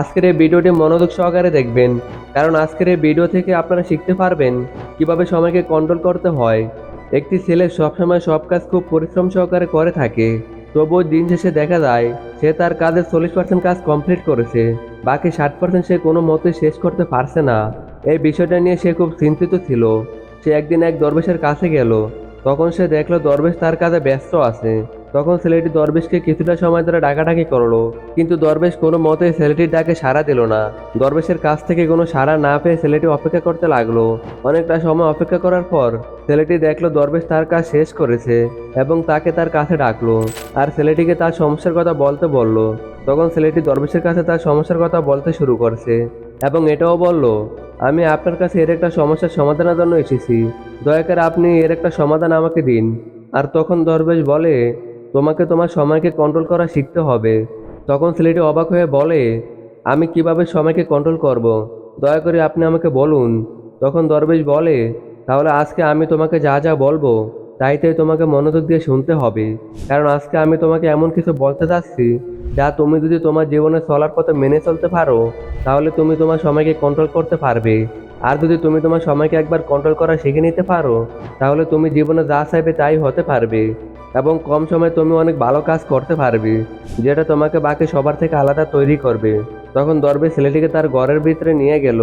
আজকের এই ভিডিওটি মনোযোগ সহকারে দেখবেন, কারণ আজকের এই ভিডিও থেকে আপনারা শিখতে পারবেন কীভাবে সময়কে কন্ট্রোল করতে হয়। একটি ছেলে সবসময় সব কাজ খুব পরিশ্রম সহকারে করে থাকে, তবুও দিন শেষে দেখা যায় সে তার কাজের চল্লিশ পার্সেন্ট কাজ কমপ্লিট করেছে, বাকি ষাট পার্সেন্ট সে কোনো মতে শেষ করতে পারছে না। এই বিষয়টা নিয়ে সে খুব চিন্তিত ছিল। সে একদিন এক দরবেশের কাছে গেল, তখন সে দেখল দরবেশ তার কাজে ব্যস্ত আছে। তখন ছেলেটি দরবেশকে কিছুটা সময় ধরে ডাকাডাকি করল, কিন্তু দরবেশ কোনো মতে ছেলেটির ডাকে সাড়া দিল না। দরবেশের কাছ থেকে কোনো সাড়া না পেয়ে ছেলেটি অপেক্ষা করতে লাগল। অনেকটা সময় অপেক্ষা করার পর ছেলেটি দেখল দরবেশ তার কাজ শেষ করেছে এবং তাকে তার কাছে ডাকলো আর ছেলেটিকে তার সমস্যার কথা বলতে বলল। তখন ছেলেটি দরবেশের কাছে তার সমস্যার কথা বলতে শুরু করছে এবং এটাও বলল, আমি আপনার কাছে এর একটা সমস্যার সমাধানের জন্য এসেছি। দয়া করে আপনি এর একটা সমাধান আমাকে দিন। আর তখন দরবেশ বলে তোমাকে তোমার সময়কে কন্ট্রোল করা শিখতে হবে। তখন ছেলেটি অবাক হয়ে বলে, আমি কীভাবে সময়কে কন্ট্রোল করব। দয়া করে আপনি আমাকে বলুন। তখন দরবেশ বলে, তাহলে আজকে আমি তোমাকে যা যা বলব তাই তাই তোমাকে মনোযোগ দিয়ে শুনতে হবে। কারণ আজকে আমি তোমাকে এমন কিছু বলতে চাচ্ছি যা তুমি যদি তোমার জীবনে চলার পথে মেনে চলতে পারো, তাহলে তুমি তোমার সময়কে কন্ট্রোল করতে পারবে। আর যদি তুমি তোমার সময়কে একবার কন্ট্রোল করা শিখে নিতে পারো, তাহলে তুমি জীবনে যা চাইবে তাই হতে পারবে। এবং কম সময়ে তুমি অনেক ভালো কাজ করতে পারবে, যেটা তোমাকে বাকি সবার থেকে আলাদা তৈরি করবে। তখন দরবেশ ছেলেটিকে তার ঘরের ভিতরে নিয়ে গেল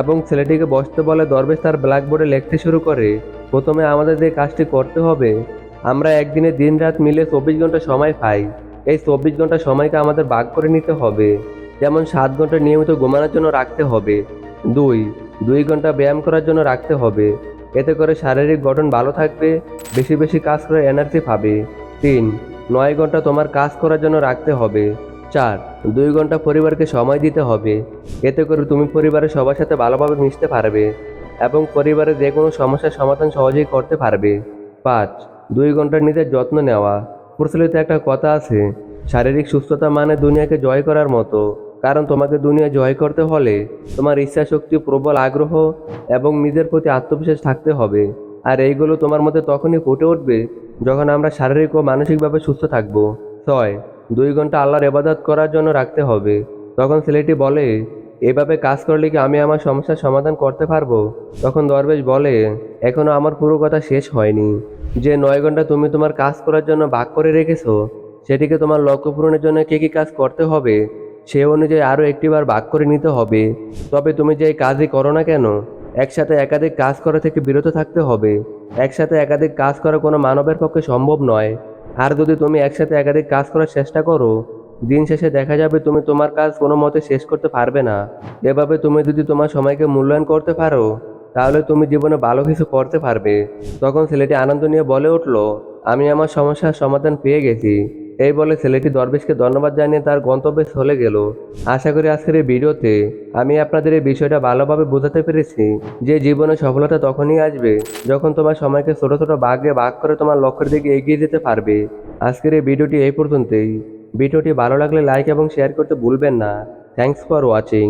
এবং ছেলেটিকে বসতে বলে, দরবেশ, তার ব্ল্যাকবোর্ডে লিখতে শুরু করে। প্রথমে আমাদের যে কাজটি করতে হবে, আমরা একদিনে দিন রাত মিলে চব্বিশ ঘণ্টা সময় পাই। এই চব্বিশ ঘণ্টা সময়কে আমাদের ভাগ করে নিতে হবে। যেমন সাত ঘণ্টা নিয়মিত ঘুমানোর জন্য রাখতে হবে। দুই দুই ঘণ্টা ব্যায়াম করার জন্য রাখতে হবে। এতে করে শারীরিক গঠন ভালো থাকবে, বেশি বেশি কাজ করে এনার্জি পাবে। তিন, নয় ঘণ্টা তোমার কাজ করার জন্য রাখতে হবে। চার, দুই ঘণ্টা পরিবারকে সময় দিতে হবে। এতে করে তুমি পরিবারের সবার সাথে ভালোভাবে মিশতে পারবে এবং পরিবারের যে কোনো সমস্যার সমাধান সহজেই করতে পারবে। পাঁচ, দুই ঘণ্টা নিজের যত্ন নেওয়া। প্রচলিত একটা কথা আছে, শারীরিক সুস্থতা মানে দুনিয়াকে জয় করার মতো। কারণ তোমাকে দুনিয়া জয় করতে হলে তোমার ইচ্ছা শক্তি প্রবল আগ্রহ এবং নিজের প্রতি আত্মবিশ্বাস থাকতে হবে। আর এইগুলো তোমার মধ্যে তখনই ফুটে উঠবে যখন আমরা শারীরিক ও মানসিকভাবে সুস্থ থাকব। ছয়, দুই ঘণ্টা আল্লাহর এবাদত করার জন্য রাখতে হবে। তখন ছেলেটি বলে, এভাবে কাজ করলে কি আমি আমার সমস্যার সমাধান করতে পারব? তখন দরবেশ বলে এখনও আমার পুরো কথা শেষ হয়নি। যে নয় ঘণ্টা তুমি তোমার কাজ করার জন্য ভাগ করে রেখেছো, সেটিকে তোমার লক্ষ্য পূরণের জন্য কী কী কাজ করতে হবে সে অনুযায়ী আরও একটিবার ভাগ করে নিতে হবে। তবে তুমি যে কাজই করো না কেন? একসাথে একাধিক কাজ করা থেকে বিরত থাকতে হবে। একসাথে একাধিক কাজ করা কোনো মানবের পক্ষে সম্ভব নয়। আর যদি তুমি একসাথে একাধিক কাজ করার চেষ্টা করো, দিন শেষে দেখা যাবে তুমি তোমার কাজ কোনো মতে শেষ করতে পারবে না। এভাবে তুমি যদি তোমার সময়কে মূল্যায়ন করতে পারো, তাহলে তুমি জীবনে ভালো কিছু করতে পারবে। তখন ছেলেটি আনন্দ নিয়ে বলে উঠল, আমি আমার সমস্যার সমাধান পেয়ে গেছি। এই বলে ছেলেটি দরবেশকে ধন্যবাদ জানিয়ে তার গন্তব্যে চলে গেল। আশা করি আজকের এই ভিডিওতে আমি আপনাদের এই বিষয়টা ভালোভাবে বোঝাতে পেরেছি যে জীবনে সফলতা তখনই আসবে যখন তোমার সময়কে ছোট ছোট ভাগে ভাগ করে তোমার লক্ষ্যের দিকে এগিয়ে যেতে পারবে। আজকের এই ভিডিওটি এই পর্যন্তই। ভিডিওটি ভালো লাগলে লাইক এবং শেয়ার করতে ভুলবেন না। Thanks for watching